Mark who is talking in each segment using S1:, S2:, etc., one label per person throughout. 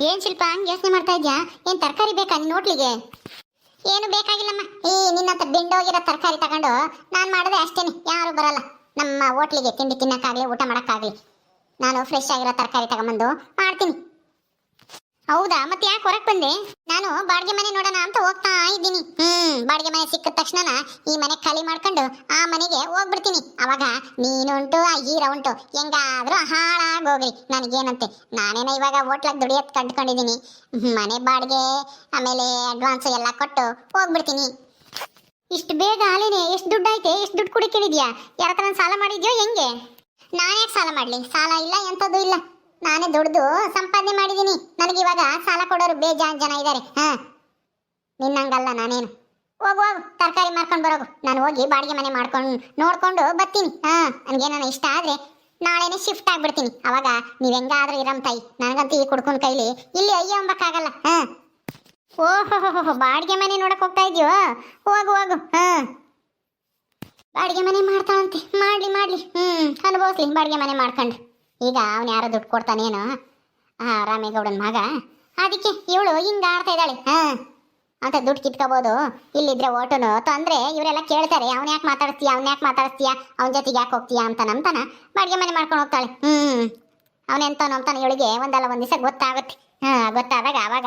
S1: ಏನ್ ಶಿಲ್ಪ, ಹಂಗೆ ಯೋಚನೆ ಮಾಡ್ತಾ ಇದ್ಯಾ? ಏನ್ ತರಕಾರಿ ಬೇಕಾ ನಿನ್ ಹೋಟ್ಲಿಗೆ? ಏನು ಬೇಕಾಗಿಲ್ಲಮ್ಮ. ಈ ನಿನ್ನಂತ ಬೆಂಡೋಗಿರೋ ತರಕಾರಿ ತಗೊಂಡು ನಾನ್ ಮಾಡಿದ್ರೆ ಅಷ್ಟೇನೆ. ಯಾರು ಬರಲ್ಲ. ನಮ್ಮ ಹೋಟ್ಲಿಗೆ ತಿಂಡಿ ತಿನ್ನಕ್ಕಾಗ್ಲಿ, ಊಟ ಮಾಡಕ್ಕಾಗ್ಲಿ. ನಾನು ಫ್ರೆಶ್ ಆಗಿರೋ ತರಕಾರಿ ತಗೊಂಬಂದು ಮಾಡ್ತೀನಿ. ಹೌದಾ? ಮತ್ತೆ ಯಾಕೆ ಹೊರಗೆ ಬಂದೆ? ನಾನು ಬಾಡಿಗೆ ಮನೆ ನೋಡೋಣ ಅಂತ ಹೋಗ್ತಾ ಇದ್ದೀನಿ. ಹ್ಮ್, ಬಾಡಿಗೆ ಮನೆ ಸಿಕ್ಕ ತಕ್ಷಣ ಈ ಮನೆ ಖಾಲಿ ಮಾಡ್ಕೊಂಡು ಆ ಮನೆಗೆ ಹೋಗ್ಬಿಡ್ತೀನಿ. ಅವಾಗ ನೀನುಂಟು, ಆ ಹೀರ ಉಂಟು. ಹೆಂಗಾದ್ರೂ ಹಾಳಾಗೋಗ್ರಿ ನನಗೇನಂತೆ? ನಾನೇನ ಇವಾಗ ಹೋಟ್ಲಾಗ ದುಡಿಯತ್ ಕಂಡ್ಕೊಂಡಿದ್ದೀನಿ. ಮನೆ ಬಾಡಿಗೆ, ಆಮೇಲೆ ಅಡ್ವಾನ್ಸ್ ಎಲ್ಲ ಕೊಟ್ಟು ಹೋಗ್ಬಿಡ್ತೀನಿ. ಇಷ್ಟು ಬೇಗ ಹಾಲೇನೆ ಎಷ್ಟು ದುಡ್ಡು ಐತೆ, ಎಷ್ಟು ದುಡ್ಡು ಕುಡಿ ಕೇಳಿದ್ಯಾ? ಯಾರ ಸಾಲ ಮಾಡಿದ್ಯೋ, ಹೆಂಗೆ? ನಾನ್ಯಾಕೆ ಸಾಲ ಮಾಡ್ಲಿ? ಸಾಲ ಇಲ್ಲ ಎಂಥದ್ದು ಇಲ್ಲ. ನಾನೇ ದುಡ್ದು ಸಂಪಾದನೆ ಮಾಡಿದ್ದೀನಿ. ನನಗೆ ಇವಾಗ ಸಾಲ ಕೊಡೋರು ಬೇಜಾನ್ ಜನ ಇದ್ದಾರೆ ಹಾ. ನಿನ್ನಂಗಲ್ಲ ನಾನೇನು. ಹೋಗು ಹೋಗು. ತರಕಾರಿ ಮಾರ್ಕೊಂಡು ಬರೋಗು. ನಾನು ಹೋಗಿ ಬಾಡಿಗೆ ಮನೆ ಮಾಡ್ಕೊಂಡು ನೋಡ್ಕೊಂಡು ಬರ್ತೀನಿ. ಹಾ. ನನಗೇನಾನ ಇಷ್ಟ ಆದರೆ ನಾಳೆನೆ ಶಿಫ್ಟ್ ಆಗಿಬಿಡ್ತೀನಿ. ಅವಾಗ ನೀವು ಹೆಂಗಾದ್ರೂ ಇರಮ್ ತಾಯಿ. ನನಗಂತೂ ಈ ಕುಡ್ಕೊಂಡ್ ಕೈಲಿ ಇಲ್ಲಿ ಅಯ್ಯೋ ಅಂಬಕ್ಕಾಗಲ್ಲ. ಹಾ. ಓಹೋ ಬಾಡಿಗೆ ಮನೆ ನೋಡಕ್ ಹೋಗ್ತಾ ಇದೆಯೋ? ಹೋಗು ಹೋಗು. ಹಾ. ಬಾಡಿಗೆ ಮನೆ ಮಾಡ್ತಾಳಂತೆ. ಮಾಡ್ಲಿ ಮಾಡ್ಲಿ. ಹ್ಞೂ ಅನುಭವಿಸ್ಲಿ, ಬಾಡಿಗೆ ಮನೆ ಮಾಡ್ಕೊಂಡು. ಈಗ ಅವನು ಯಾರೋ ದುಡ್ಡು ಕೊಡ್ತಾನೇನು? ಆ, ರಾಮೇಗೌಡನ ಮಗ. ಅದಕ್ಕೆ ಇವಳು ಹಿಂಗೆ ಆಡ್ತಾ ಇದ್ದಾಳೆ. ಹಾ. ಅಂತ ದುಡ್ಡು ಕಿತ್ಕೋಬೋದು. ಇಲ್ಲಿದ್ರೆ ಓಟುನು? ತೊಂದ್ರೆ? ಇವರೆಲ್ಲ ಕೇಳ್ತಾರೆ. ಅವ್ನು ಯಾಕೆ ಮಾತಾಡ್ತೀಯ ಅವ್ನ ಯಾಕೆ ಮಾತಾಡ್ತೀಯ ಅವನ ಜೊತೆಗೆ ಯಾಕೆ ಹೋಗ್ತೀಯ ಅಂತ ನಂತಾನ ಬಾಡಿಗೆ ಮನೆ ಮಾಡ್ಕೊಂಡು ಹೋಗ್ತಾಳೆ. ಹ್ಮ್. ಅವನೆಂತವನು ಅಂತಾನೆ ಇವಳಿಗೆ ಒಂದಲ್ಲ ಒಂದ್ ದಿವಸ ಗೊತ್ತಾಗುತ್ತೆ. ಹಾ, ಗೊತ್ತಾದಾಗ ಆವಾಗ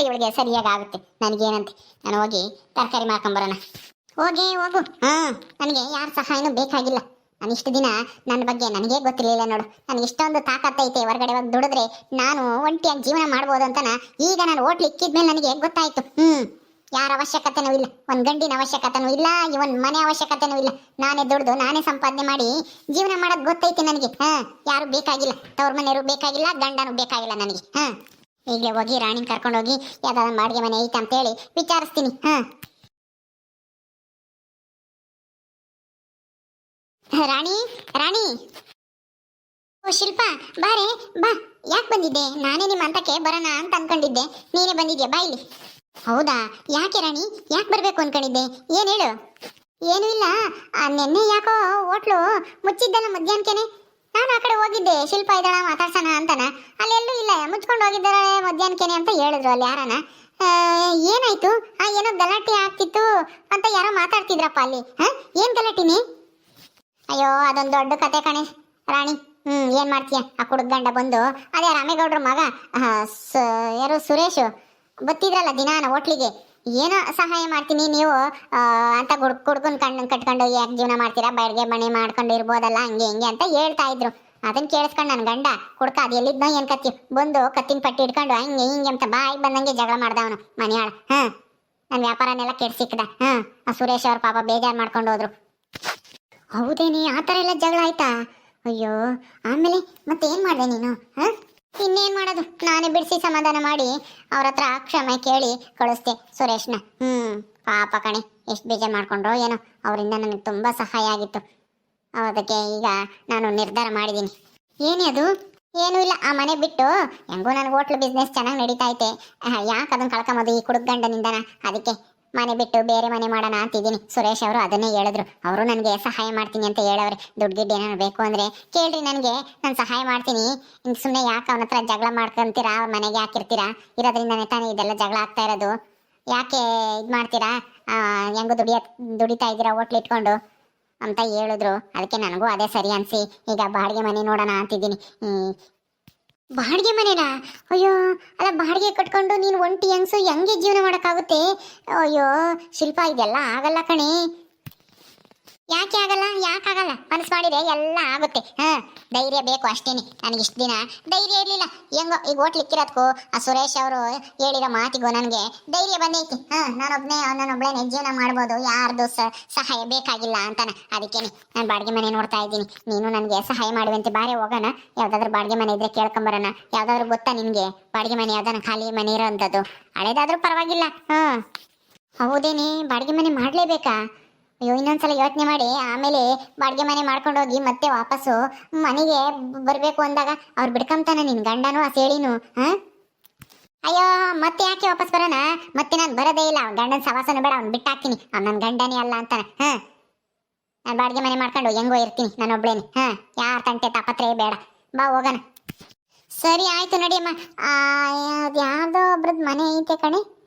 S1: ಇವಳಿಗೆ ಸರಿಯಾಗಿ ಆಗುತ್ತೆ. ನನಗೇನಂತೆ? ನಾನು ಹೋಗಿ ತರಕಾರಿ ಮಾರ್ಕೊಂಬರೋಣ ಹೋಗಿ ಹೋಗು. ಹಾ. ನನಗೆ ಯಾರ ಸಹಾಯನೂ ಬೇಕಾಗಿಲ್ಲ. ನಾನು ಇಷ್ಟು ದಿನ ನನ್ನ ಬಗ್ಗೆ ನನಗೇ ಗೊತ್ತಿರಲಿಲ್ಲ ನೋಡು. ನನಗೆ ಇಷ್ಟೊಂದು ತಾಕತ್ತೈತೆ ಹೊರಗಡೆ ಹೋಗಿ ದುಡಿದ್ರೆ ನಾನು ಒಂಟಿಯಾಗಿ ಜೀವನ ಮಾಡ್ಬೋದು ಅಂತನ ಈಗ ನಾನು ಹೋಟ್ಲ್ ಇಕ್ಕಿದ್ಮೇಲೆ ನನಗೆ ಗೊತ್ತಾಯ್ತು. ಹ್ಮ್, ಯಾರ ಅವಶ್ಯಕತೆನೂ ಇಲ್ಲ. ಒಂದು ಗಂಡಿನ ಅವಶ್ಯಕತೆನೂ ಇಲ್ಲ, ಇವನ್ ಮನೆ ಅವಶ್ಯಕತೆನೂ ಇಲ್ಲ. ನಾನೇ ದುಡ್ದು, ನಾನೇ ಸಂಪಾದನೆ ಮಾಡಿ ಜೀವನ ಮಾಡೋದು ಗೊತ್ತೈತೆ ನನಗೆ. ಹಾ, ಯಾರು ಬೇಕಾಗಿಲ್ಲ. ತವ್ರ ಮನೆಯವರು ಬೇಕಾಗಿಲ್ಲ, ಗಂಡನೂ ಬೇಕಾಗಿಲ್ಲ ನನಗೆ. ಹಾ. ಈಗಲೇ ಹೋಗಿ ರಾಣಿ ಕರ್ಕೊಂಡೋಗಿ ಯಾವ್ದಾದ್ರು ಮಾಡಿಗೆ ಮನೆ ಐತೆ ಅಂತೇಳಿ ವಿಚಾರಿಸ್ತೀನಿ. ಹಾ. ರಾಣಿ ರಾಣಿ. ಓ, ಶಿಲ್ಪಾ, ಬಾರೆ, ಬಾ. ಯಾಕೆ ಬಂದಿದ್ದೆ? ನಾನೇ ನಿಮ್ಮ ಅಂತಕ್ಕೆ ಬರೋಣ ಅಂತ ಅನ್ಕೊಂಡಿದ್ದೆ. ನೀನೇ ಬಂದಿದ್ಯಾ? ಬಾ ಇಲ್ಲಿ. ಹೌದಾ? ಯಾಕೆ ರಾಣಿ? ಯಾಕೆ ಬರಬೇಕು ಅನ್ಕೊಂಡಿದ್ದೆ? ಏನು ಹೇಳು? ಏನೂ ಇಲ್ಲ. ನೆನ್ನೆ ಯಾಕೋ ಹೋಟ್ಲು ಮುಚ್ಚಿದ್ದಲ್ಲ ಮಧ್ಯಾಹ್ನಕ್ಕೇನೆ. ನಾನು ಆ ಕಡೆ ಹೋಗಿದ್ದೆ. ಶಿಲ್ಪ ಇದ್ದಾಳ? ಮಾತಾಡ್ಸೋಣ ಅಂತನ. ಅಲ್ಲೆಲ್ಲೂ ಇಲ್ಲ. ಮುಚ್ಕೊಂಡು ಹೋಗಿದ್ದಾರೆ ಮಧ್ಯಾಹ್ನಕ್ಕೇನೆ ಅಂತ ಹೇಳಿದ್ರು ಅಲ್ಲಿ ಯಾರನ. ಏನಾಯ್ತು? ಏನೋ ಗಲಾಟೆ ಆಗ್ತಿತ್ತು ಅಂತ ಯಾರೋ ಮಾತಾಡ್ತಿದ್ರಪ್ಪ ಅಲ್ಲಿ. ಹಾ? ಏನ್ ಗಲಾಟಿನಿ? ಅಯ್ಯೋ, ಅದೊಂದು ದೊಡ್ಡ ಕತೆ ಕಣೆ. ರಾಣಿ, ಹ್ಮ್, ಏನ್ ಮಾಡ್ತೀಯ? ಆ ಗಂಡ ಬಂದು, ಅದೇ ರಾಮೇಗೌಡ್ರ ಮಗ ಯಾರು, ಸುರೇಶ್, ಬತ್ತಿದ್ರಲ್ಲ ದಿನಾನ ಹೋಟ್ಲಿಗೆ. ಏನೋ ಸಹಾಯ ಮಾಡ್ತೀನಿ ನೀವು ಅಂತ ಗುಡ್ ಕುಡ್ಕೊಂಡು ಕಣ್ಣು ಕಟ್ಕೊಂಡು ಯಾಕೆ ಜೀವನ ಮಾಡ್ತೀರಾ? ಬಾಡಿಗೆ ಮನೆ ಮಾಡ್ಕೊಂಡು ಇರ್ಬೋದಲ್ಲ, ಹಂಗೆ ಹಿಂಗೆ ಅಂತ ಹೇಳ್ತಾ ಇದ್ರು. ಅದನ್ನ ಕೇಳಿಸ್ಕೊಂಡು ನನ್ನ ಗಂಡ, ಕುಡ್ಕ, ಅದು ಎಲ್ಲಿದ್ನೋ ಏನ್ ಕತ್ತಿ ಬಂದು ಕತ್ತಿನ ಪಟ್ಟಿ ಹಿಡ್ಕೊಂಡು ಹಂಗೆ ಹಿಂಗೆ ಅಂತ ಬಾಯ್ ಬಂದಂಗೆ ಜಗಳ ಮಾಡ್ದವನು ಮನೆಯಾಳ. ಹಾ ನನ್ನ ವ್ಯಾಪಾರನೆಲ್ಲ ಕೆಡ್ಸಿಕ್ಕದ ಹಾ ಸುರೇಶ್ ಅವ್ರ ಪಾಪ ಬೇಜಾರ್ ಮಾಡ್ಕೊಂಡು ಹೋದ್ರು. ಹೌದೇನಿ ಆ ಥರ ಎಲ್ಲ ಜಗಳ ಆಯ್ತಾ? ಅಯ್ಯೋ, ಆಮೇಲೆ ಮತ್ತೆ ಏನು ಮಾಡಿದೆ ನೀನು, ಹ? ಇನ್ನೇನ್ ಮಾಡೋದು? ನಾನೇ ಬಿಡಿಸಿ ಸಮಾಧಾನ ಮಾಡಿ ಅವ್ರ ಹತ್ರ ಕ್ಷಮೆ ಕೇಳಿ ಕಳಿಸ್ತೆ ಸುರೇಶ್ನ. ಹ್ಮ್, ಪಾಪ ಕಣೆ, ಎಷ್ಟು ಬೀಜ ಮಾಡ್ಕೊಂಡ್ರೋ ಏನೋ, ಅವರಿಂದ ನನಗೆ ತುಂಬಾ ಸಹಾಯ ಆಗಿತ್ತು. ಅದಕ್ಕೆ ಈಗ ನಾನು ನಿರ್ಧಾರ ಮಾಡಿದ್ದೀನಿ. ಏನೇ ಅದು? ಏನೂ ಇಲ್ಲ, ಆ ಮನೆ ಬಿಟ್ಟು ಹೆಂಗೋ ನನಗೆ ಹೋಟ್ಲು ಬಿಸ್ನೆಸ್ ಚೆನ್ನಾಗಿ ನಡೀತಾ ಐತೆ. ಯಾಕೆ ಅದನ್ನ ಕಳ್ಕೊಂಬೋದು ಈ ಕುಡುಕ್ ಅದಕ್ಕೆ ಮನೆ ಬಿಟ್ಟು ಬೇರೆ ಮನೆ ಮಾಡೋಣ ಅಂತಿದ್ದೀನಿ. ಸುರೇಶ್ ಅವರು ಅದನ್ನೇ ಹೇಳಿದ್ರು. ಅವರು ನನಗೆ ಸಹಾಯ ಮಾಡ್ತೀನಿ ಅಂತ ಹೇಳವ್ರೆ. ದುಡ್ಡು ಗಿಡ್ಡು ಏನಾದ್ರು ಬೇಕು ಅಂದ್ರೆ ಕೇಳ್ರಿ ನನಗೆ. ನಾನು ಸಹಾಯ ಮಾಡ್ತೀನಿ. ಹಿಂಗೆ ಸುಮ್ಮನೆ ಯಾಕೆ ಅವನ ಹತ್ರ ಜಗಳ ಮಾಡ್ಕೊಂತೀರಾ? ಅವ್ರ ಮನೆಗೆ ಹಾಕಿರ್ತೀರಾ? ಇರೋದ್ರಿಂದನೇ ತಾನೇ ಇದೆಲ್ಲ ಜಗಳ ಆಗ್ತಾ ಇರೋದು. ಯಾಕೆ ಇದು ಮಾಡ್ತೀರಾ? ಹೆಂಗೋ ದುಡಿಯ, ದುಡಿತಾ ಇದ್ದೀರಾ ಹೋಟ್ಲ್ ಇಟ್ಕೊಂಡು? ಅಂತ ಹೇಳಿದ್ರು. ಅದಕ್ಕೆ ನನಗೂ ಅದೇ ಸರಿ ಅನ್ಸಿ. ಈಗ ಬಾಡಿಗೆ ಮನೆ ನೋಡೋಣ ಅಂತಿದ್ದೀನಿ. ಬಾಡಿಗೆ ಮನೆನಾ? ಅಯ್ಯೋ, ಅಲ್ಲ ಬಾಡಿಗೆ ಕಟ್ಕೊಂಡು ನೀನು ಒಂಟಿ ಹೆಂಗ್ಸು ಹೆಂಗೆ ಜೀವನ ಮಾಡೋಕ್ಕಾಗುತ್ತೆ? ಅಯ್ಯೋ, ಶಿಲ್ಪ, ಇದೆಲ್ಲ ಆಗಲ್ಲ ಕಣೆ. ಯಾಕೆ ಆಗಲ್ಲ? ಯಾಕೆ ಆಗಲ್ಲ? ಮನಸ್ಸು ಮಾಡಿದ್ರೆ ಎಲ್ಲ ಆಗುತ್ತೆ. ಹಾ, ಧೈರ್ಯ ಬೇಕು ಅಷ್ಟೇನೆ. ನನಗೆ ಇಷ್ಟು ದಿನ. ಧೈರ್ಯ ಇರಲಿಲ್ಲ. ಹೆಂಗೋ, ಈಗ ಓಟ್ಲಿಕ್ಕಿರೋದಕ್ಕೂ ಆ ಸುರೇಶ್ ಅವರು ಹೇಳಿರೋ ಮಾತಿಗೂ ನನಗೆ, ಧೈರ್ಯ ಬಂದೈತಿ. ಹಾ, ನಾನೊಬ್ನೇ ನನ್ನೊಬ್ಳೇನೆ ಜೀವನ ಮಾಡ್ಬೋದು. ಯಾರ್ದು ಸಹಾಯ ಬೇಕಾಗಿಲ್ಲ ಅಂತಾನೆ. ಅದಕ್ಕೇನೆ ನಾನು ಬಾಡಿಗೆ ಮನೆ ನೋಡ್ತಾ ಇದ್ದೀನಿ. ನೀನು ನನಗೆ ಸಹಾಯ ಮಾಡುವಂತೆ ಬಾರಿ ಹೋಗೋಣ. ಯಾವ್ದಾದ್ರು ಬಾಡಿಗೆ ಮನೆ ಇದ್ರೆ ಕೇಳ್ಕೊಂಬರೋಣ. ಯಾವ್ದಾದ್ರು ಗೊತ್ತಾ ನಿನಗೆ? ಬಾಡಿಗೆ ಮನೆ ಯಾವ್ದಾನ ಖಾಲಿ ಮನೆ ಇರೋಂಥದ್ದು. ಹಳೇದಾದ್ರೂ ಪರವಾಗಿಲ್ಲ. ಹಾ. ಹೌದೇನೆ, ಬಾಡಿಗೆ ಮನೆ ಮಾಡಲೇಬೇಕಾ? ಅಯ್ಯೋ, ಇನ್ನೊಂದ್ಸಲ ಯೋಚನೆ ಮಾಡಿ. ಆಮೇಲೆ ಬಾಡಿಗೆ ಮನೆ ಮಾಡ್ಕೊಂಡು ಹೋಗಿ ಮತ್ತೆ ವಾಪಸ್ಸು ಮನೆಗೆ ಬರಬೇಕು ಅಂದಾಗ ಅವ್ರು ಬಿಡ್ಕೊಂತಾನ ನಿನ್ ಗಂಡನು, ಆ ಸೇಳಿನು, ಹಾ? ಅಯ್ಯೋ, ಮತ್ತೆ ಯಾಕೆ ವಾಪಸ್ ಬರೋಣ? ಮತ್ತೆ ನಾನು ಬರೋದೇ ಇಲ್ಲ. ಅವ್ನ ಗಂಡನ ಸವಾಸನ ಬೇಡ, ಅವ್ನು ಬಿಟ್ಟಾಕ್ತೀನಿ. ಅವ್ನು ನನ್ನ ಗಂಡನೇ ಅಲ್ಲ ಅಂತಾನೆ, ಹಾ? ನಾನು ಬಾಡಿಗೆ ಮನೆ ಮಾಡ್ಕೊಂಡು ಹೆಂಗೋ ಇರ್ತೀನಿ, ನಾನು ಒಬ್ಳೇನೆ, ಹಾ? ಯಾರ ತಂಟೆ ತಾಪತ್ರೆ ಬೇಡ. ಬಾ, ಹೋಗೋಣ. ಸರಿ, ಆಯ್ತು ನಡಿಯಮ್ಮ. ಅದ್ ಒಬ್ರದ್ದು ಒಬ್ರದ್ ಮನೆ ಐತೆ ಕಣೆ.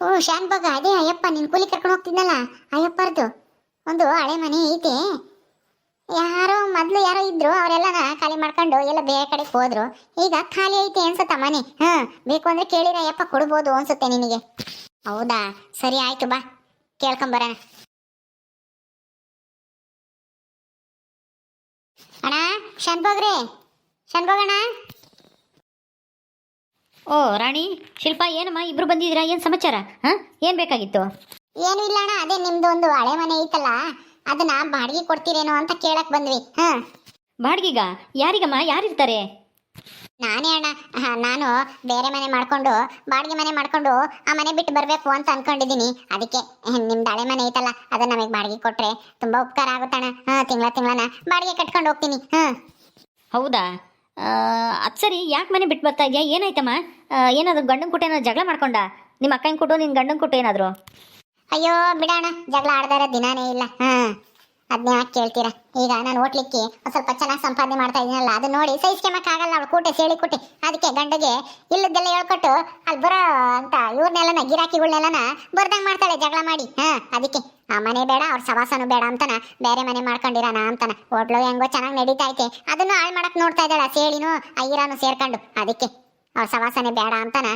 S1: ಓ ಶಾನ್ಭಾಗ ಅದೇ ಅಯ್ಯಪ್ಪ, ನಿನ್ ಕೂಲಿ ಕರ್ಕೊಂಡು ಹೋಗ್ತಿದ್ನಲ್ಲ, ಅಯ್ಯಪ್ಪರ್ದು. ಒಂದು ಹಳೆ ಮನೆ ಐತೆ. ಯಾರೋ ಮೊದ್ಲು ಯಾರೋ ಇದ್ರು ಅವರೆಲ್ಲ ಖಾಲಿ ಮಾಡ್ಕೊಂಡು ಎಲ್ಲ ಬೇರೆ ಕಡೆಗೆ ಹೋದ್ರು. ಈಗ ಖಾಲಿ ಐತೆ ಅನ್ಸುತ್ತ ಮನೆ? ಹಾ, ಬೇಕು ಅಂದ್ರೆ ಕೇಳಿರ ಅಯ್ಯಪ್ಪ, ಕೊಡ್ಬೋದು ಅನ್ಸುತ್ತೆ ನಿನಗೆ. ಹೌದಾ? ಸರಿ, ಆಯ್ತು, ಬಾ. ಕೇಳ್ಕೊಂಬರೋಣ ಅಣ್ಣ ಶಾನ್ಭೋಗ್ರೆ ಶಾನ್ಭೋಗಣ್ಣ
S2: ಓ ರಾಣಿ ಶಿಲ್ಪ ಏನಮ್ಮ ಇಬ್ರು ಬಂದಿದ್ದೀರಾ? ಏನು ಸಮಾಚಾರ? ಹಾಂ? ಏನು ಬೇಕಾಗಿತ್ತು?
S1: ಏನು ಇಲ್ಲ ಅಣ್ಣ ಅದೇ ನಿಮ್ದು ಒಂದು ಹಳೆ ಮನೆ ಐತಲ್ಲ ಅದನ್ನ ಬಾಡಿಗೆ ಕೊಡ್ತೀರೇನೋ ಅಂತ ಕೇಳಕ್ ಬಂದ್ವಿ ಹ.
S2: ಬಾಡ್ಗಿಗ? ಯಾರಿಗಮ್ಮ? ಯಾರಿರ್ತಾರೆ?
S1: ನಾನೇ ಅಣ್ಣ ಹಾ, ನಾನು ಬೇರೆ ಮನೆ ಮಾಡ್ಕೊಂಡು ಬಾಡಿಗೆ ಮನೆ ಮಾಡ್ಕೊಂಡು ಆ ಮನೆ ಬಿಟ್ಟು ಬರಬೇಕು ಅಂತ ಅನ್ಕೊಂಡಿದ್ದೀನಿ. ಅದಕ್ಕೆ ಹ್ಮ್, ನಿಮ್ದು ಹಳೆ ಮನೆ ಐತಲ್ಲ ಅದನ್ನ ನಮಗೆ ಬಾಡಿಗೆ ಕೊಟ್ರೆ ತುಂಬಾ ಉಪಕಾರ ಆಗುತ್ತಣ್ಣ. ಹಾ ತಿಂಗಳ ತಿಂಗಳನ ಬಾಡಿಗೆ ಕಟ್ಕೊಂಡು ಹೋಗ್ತೀನಿ ಹಾಂ.
S2: ಹೌದಾ? ಅದು ಸರಿ, ಯಾಕೆ ಮನೆ ಬಿಟ್ಟು ಬರ್ತಾ ಇದೆಯಾ? ಏನಾಯ್ತಮ್ಮ? ಏನಾದರೂ ಗಂಡನ ಕೊಟ್ಟು ಏನಾದ್ರು ಜಗಳ ಮಾಡ್ಕೊಂಡ? ನಿಮ್ಮ ಅಕ್ಕನ ಕೊಟ್ಟು ನಿನ್ನ ಗಂಡನ ಕೊಟ್ಟು ಏನಾದ್ರು?
S1: ಅಯ್ಯೋ ಬಿಡೋಣ ಜಗಳ ಆಡ್ದಾರ ದಿನಾನೇ ಇಲ್ಲ. ಹಾ ಅದನ್ನ ಯಾಕೆ ಕೇಳ್ತೀರಾ? ಈಗ ನಾನು ಓಟ್ಲಿಕ್ಕೆ ಒಂದ್ ಸ್ವಲ್ಪ ಚೆನ್ನಾಗಿ ಸಂಪಾದನೆ ಮಾಡ್ತಾ ಇದೀನಲ್ಲ ಅದು ನೋಡಿ ಸಹಿಸ್ಕೊಂಬಕ್ಕಾಗಲ್ಲ ಅವಳು ಕೂಟೆ, ಸೇಳಿ ಕೂಟೆ. ಅದಕ್ಕೆ ಗಂಡಗೆ ಇಲ್ಲದೆಲ್ಲ ಹೇಳ್ಕೊಟ್ಟು ಅಲ್ಲಿ ಬರೋ ಅಂತ ಇವ್ರನ್ನೆಲ್ಲನ ಗಿರಾಕಿಗಳ್ನೆಲ್ಲನ ಬರ್ದಂಗ್ ಮಾಡ್ತಾಳೆ ಜಗಳ ಮಾಡಿ. ಹಾ, ಅದಕ್ಕೆ. ಆ ಮನೆ ಬೇಡ ಅವ್ರ ಸವಾಸನು ಬೇಡ ಅಂತಾನ. ಬೇರೆ ಮನೆ ಮಾಡ್ಕೊಂಡಿರಾನ ಅಂತಾನ. ಹೋಟ್ಲು ಹೆಂಗೋ ಚೆನ್ನಾಗಿ ನಡೀತಾ ಐತೆ ಅದನ್ನು ಹಾಳು ಮಾಡಕ್ ನೋಡ್ತಾ ಇದ್ದಾಳ ಸೇಳಿನೂ ಐರಾನು ಸೇರ್ಕೊಂಡು. ಅದಕ್ಕೆ ಅವ್ರ ಸವಾಸನೆ ಬೇಡ ಅಂತಾನ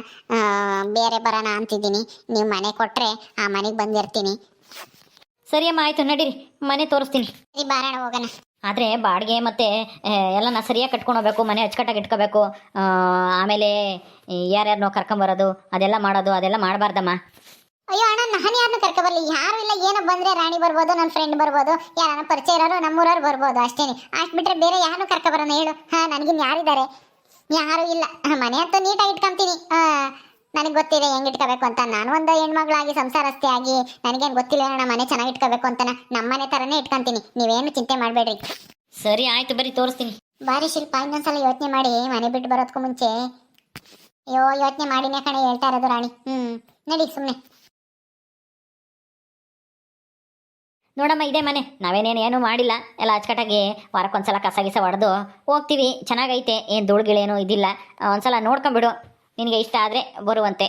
S1: ಬೇರೆ ಬರೋಣ ಅಂತಿದ್ದೀನಿ. ನೀವು ಮನೆ ಕೊಟ್ರೆ ಆ ಮನೆಗೆ ಬಂದಿರ್ತೀನಿ.
S2: ಸರಿ ಅಮ್ಮ ಆಯಿತು ನಡೀರಿ. ಮನೆ ತೋರಿಸ್ತೀನಿ.
S1: ಸರಿ ಬಾರಣ ಹೋಗೋಣ.
S2: ಆದರೆ ಬಾಡಿಗೆ ಮತ್ತು ಎಲ್ಲನ ಸರಿಯಾಗಿ ಕಟ್ಕೊಂಡು ಹೋಗ್ಬೇಕು ಮನೆ ಅಚ್ಚುಕಟ್ಟಾಗಿ ಇಟ್ಕೋಬೇಕು. ಆಮೇಲೆ ಯಾರ್ಯಾರನ್ನೋ ಕರ್ಕೊಂಬರೋದು ಅದೆಲ್ಲ ಮಾಡೋದು ಅದೆಲ್ಲ ಮಾಡಬಾರ್ದಮ್ಮ.
S1: ಅಯ್ಯೋ ಅಣ್ಣ ನಾನು ಯಾರನ್ನ ಕರ್ಕೊ ಬರ್ಲಿ. ಯಾರು ಇಲ್ಲ ಏನೋ ಬಂದ್ರೆ ರಾಣಿ ಬರ್ಬೋದು ನನ್ನ ಫ್ರೆಂಡ್ ಬರ್ಬೋದು ಯಾರನ್ನ ಪರಿಚಯ ಇರೋರು ನಮ್ಮೂರವ್ರು ಬರ್ಬೋದು ಅಷ್ಟೇನೆ. ಅಷ್ಟು ಬಿಟ್ರೆ ಬೇರೆ ಯಾರನ್ನು ಕರ್ಕೊ ಬರೋಣ ಹೇಳು. ಹಾ ನನಗಿನ್ ಯಾರಿದ್ದಾರೆ? ಯಾರು ಇಲ್ಲ. ಮನೆ ಅಂತೂ ನೀಟಾಗಿ ಇಟ್ಕೊಂತೀನಿ. ನನಗೆ ಗೊತ್ತಿದೆ ಹೆಂಗ್ ಇಟ್ಕೋಬೇಕು ಅಂತ. ನಾನು ಒಂದು ಹೆಣ್ಮಗಳಾಗಿ ಸಂಸಾರಸ್ಥೆ ಆಗಿ ನನಗೇನು ಗೊತ್ತಿಲ್ಲ ಅಣ್ಣ ಮನೆ ಚೆನ್ನಾಗಿ ಇಟ್ಕೋಬೇಕು ಅಂತ ನಮ್ಮ ಮನೆ ಥರನೇ ಇಟ್ಕೊಂತೀನಿ. ನೀವೇನು ಚಿಂತೆ ಮಾಡಬೇಡ್ರಿ.
S2: ಸರಿ ಆಯಿತು ಬರೀ ತೋರಿಸ್ತೀನಿ.
S1: ಬಾರಿ ಶಿಲ್ಪ ಇನ್ನೊಂದ್ಸಲ ಯೋಚನೆ ಮಾಡಿ. ಮನೆ ಬಿಟ್ಟು ಬರೋದಕ್ಕೂ ಮುಂಚೆ. ಅಯ್ಯೋ ಯೋಚನೆ ಮಾಡಿನೇ ಕಣೆ ಹೇಳ್ತಾ ಇರೋದು ರಾಣಿ. ಹ್ಞೂ ನಡಿ ಸುಮ್ಮನೆ
S2: ನೋಡಮ್ಮ, ಇದೇ ಮನೆ. ನಾವೇನೇನು ಏನೂ ಮಾಡಿಲ್ಲ. ಎಲ್ಲ ಅಚ್ಚುಕಟ್ಟಾಗಿ ವಾರಕ್ಕೊಂದ್ಸಲ ಕಸ ಗಿಸ ಹೊಡೆದು ಹೋಗ್ತೀವಿ. ಚೆನ್ನಾಗೈತೆ. ಏನು ಧೂಳುಗಳೇನು ಇದಿಲ್ಲ. ಒಂದ್ಸಲ ನೋಡ್ಕೊಂಬಿಡು ನಿನಗೆ ಇಷ್ಟ ಆದರೆ ಬರುವಂತೆ.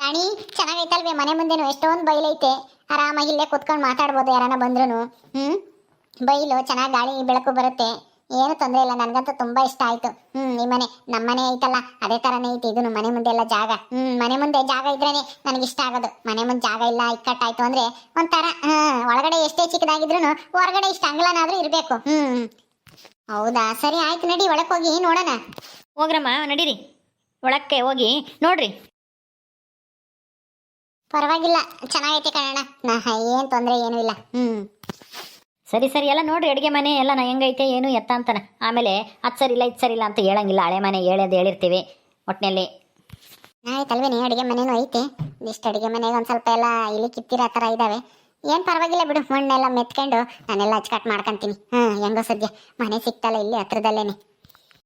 S1: ರಾಣಿ, ಚೆನ್ನಾಗೈತಲ್ವೇ? ಮನೆ ಮುಂದೆನು ಎಷ್ಟೊಂದು ಬೈಲೈತೆ. ಆರಾಮಾಗಿ ಇಲ್ಲೇ ಕುತ್ಕೊಂಡು ಮಾತಾಡ್ಬೋದು ಯಾರನ್ನ ಬಂದ್ರು ಹ್ಮ್? ಬೈಲು, ಚೆನ್ನಾಗಿ ಗಾಳಿ, ಬೆಳಕು ಬರುತ್ತೆ. ಏನು ತೊಂದರೆ ಇಲ್ಲ ನನಗಂತೂ ತುಂಬಾ ಇಷ್ಟ ಆಯ್ತು. ಹ್ಮ್ ಈ ಮನೆ ನಮ್ಮ ಮನೆ ಐತಲ್ಲ ಅದೇ ತರನೇ ಐತೆ ಇದನ್ನು ಮನೆ ಮುಂದೆ ಎಲ್ಲ ಜಾಗ. ಹ್ಮ್ ಮನೆ ಮುಂದೆ ಜಾಗ ಇದ್ರೇನೆ ನನಗೆ ಇಷ್ಟ ಆಗೋದು. ಮನೆ ಮುಂದೆ ಜಾಗ ಇಲ್ಲ ಇಕ್ಕಟ್ಟಾಯ್ತು ಅಂದ್ರೆ ಒಂಥರ ಹ್ಮ್ ಒಳಗಡೆ ಎಷ್ಟೇ ಚಿಕ್ಕದಾಗಿದ್ರು ಹೊರಗಡೆ ಇಷ್ಟ ಅಂಗಳನಾದ್ರೂ ಇರ್ಬೇಕು. ಹ್ಮ್. ಹೌದಾ? ಸರಿ ಆಯ್ತು ನಡಿ ಒಳಕ್ ಹೋಗಿ ನೋಡೋಣ.
S2: ಹೋಗ್ರಮ್ಮ ನಡೀರಿ. ಒಳಕ್ಕೆ ಹೋಗಿ ನೋಡ್ರಿ.
S1: ಪರವಾಗಿಲ್ಲ ಚೆನ್ನಾಗೈತೆ ಕಣಣ್ಣ. ನಾ ಏನು ತೊಂದರೆ ಏನೂ ಇಲ್ಲ. ಹ್ಮ್.
S2: ಸರಿ ಸರಿ, ಎಲ್ಲ ನೋಡ್ರಿ, ಅಡುಗೆ ಮನೆ ಎಲ್ಲ ನಾ ಹೆಂಗೈತೆ, ಏನು ಎತ್ತ ಅಂತಾನೆ. ಆಮೇಲೆ, ಅದು ಸರಿಲ್ಲ ಇದು ಸರಿಲ್ಲ ಅಂತ ಹೇಳಂಗಿಲ್ಲ. ಹಳೆ ಮನೆ ಹೇಳೋದು ಹೇಳಿರ್ತೀವಿ ಒಟ್ಟಿನಲ್ಲಿ
S1: ಆಯ್ತಲ್ವೇನೆ ಅಡುಗೆ ಮನೇನು ಐತೆ. ಇಷ್ಟು ಅಡುಗೆ ಮನೆಗೆ ಒಂದು ಸ್ವಲ್ಪ ಎಲ್ಲ ಇಲ್ಲಿ ಕಿತ್ತಿರೋ ಥರ ಇದ್ದಾವೆ ಏನು ಪರವಾಗಿಲ್ಲ ಬಿಡು, ಮಣ್ಣೆಲ್ಲ ಮೆತ್ಕೊಂಡು ನಾನೆಲ್ಲ ಅಚ್ಚುಕಟ್ಟು ಮಾಡ್ಕೊಂತೀನಿ. ಹ್ಞೂ ಹೆಂಗೋ ಸದ್ಯ. ಮನೆ ಸಿಕ್ತಲ್ಲ ಇಲ್ಲಿ ಹತ್ರದಲ್ಲೇನೆ.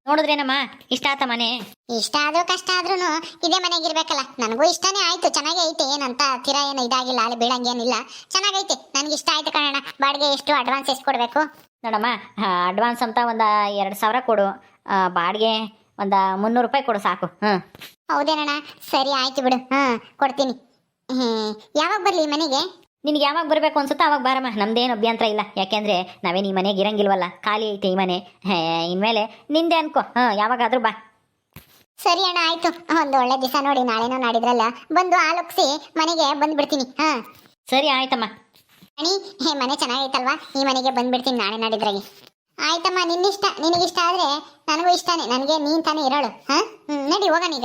S2: ನೋಡಿದ್ರೇನಮ್ಮ? ಇಷ್ಟ ಆತ ಮನೆ.
S1: ಇಷ್ಟ ಆದ್ರೂ ಕಷ್ಟ ಆದ್ರೂ ಇದೇ ಮನೆಗೆ ಇರ್ಬೇಕಲ್ಲ ನನಗೂ ಇಷ್ಟನೇ ಆಯ್ತು. ಚೆನ್ನಾಗೇ ಐತೆ ಏನಂತ ತೀರಾ ಏನು ಇದಾಗಿಲ್ಲ. ಅಲ್ಲಿ ಬೀಳಂಗೇನಿಲ್ಲ. ಚೆನ್ನಾಗೈತೆ. ನನಗೆ ಇಷ್ಟ ಆಯ್ತು ಕಣಣ್ಣ. ಬಾಡಿಗೆ ಎಷ್ಟು ಅಡ್ವಾನ್ಸ್ ಎಷ್ಟು ಕೊಡಬೇಕು?
S2: ನೋಡಮ್ಮ ಅಡ್ವಾನ್ಸ್ ಅಂತ ಒಂದು ಎರಡು ಸಾವಿರ ಕೊಡು. ಬಾಡಿಗೆ ಒಂದು ಮುನ್ನೂರು ರೂಪಾಯಿ ಕೊಡು ಸಾಕು. ಹ್ಞೂ
S1: ಹೌದೇನಣ್ಣ? ಸರಿ ಆಯ್ತು ಬಿಡು. ಹಾಂ ಕೊಡ್ತೀನಿ. ಯಾವಾಗ ಬರಲಿ ಮನೆಗೆ?
S2: ನಿನಗೆ ಯಾವಾಗ ಬರಬೇಕು ಅನ್ಸುತ್ತೆ ಅವಾಗ ಬಾರಮ್ಮ. ನಮ್ದೇನು ಅಭ್ಯಂತರ ಇಲ್ಲ. ಯಾಕೆಂದ್ರೆ ನಾವೇನು ಈ ಮನೆಗೆ ಇರಂಗಿಲ್ವಲ್ಲ? ಖಾಲಿ ಐತೆ ಈ ಮನೆ. ಇನ್ಮೇಲೆ ನಿಂದೆ ಅನ್ಕೋ. ಹಾ ಯಾವಾಗಾದ್ರೂ ಬಾ.
S1: ಸರಿ ಅಣ್ಣ ಆಯ್ತು. ಒಂದು ಒಳ್ಳೆ ದಿವಸ ನೋಡಿ ನಾಳೆನೋ ನಾಡಿದ್ರಲ್ಲ. ಬಂದು ಆಲೋಕಿಸಿ ಮನೆಗೆ ಬಂದ್ಬಿಡ್ತೀನಿ. ಹಾ.
S2: ಸರಿ ಆಯ್ತಮ್ಮ.
S1: ಅಣಿ ಹೇ ಮನೆ ಚೆನ್ನಾಗೈತಲ್ವಾ? ಈ ಮನೆಗೆ ಬಂದ್ಬಿಡ್ತೀನಿ ನಾಳೆ ನಾಡಿದ್ರಾಗೆ. ಆಯ್ತಮ್ಮ ನಿನ್ನಿಷ್ಟ. ನಿನಗಿಷ್ಟ ಆದ್ರೆ ನನಗೂ ಇಷ್ಟನೇ. ನನಗೆ ನೀನ್ ತಾನೇ ಇರೋಳು. ಹಾ? ಹ್ಮ್ ನಡಿ ಹೋಗಣ ಈಗ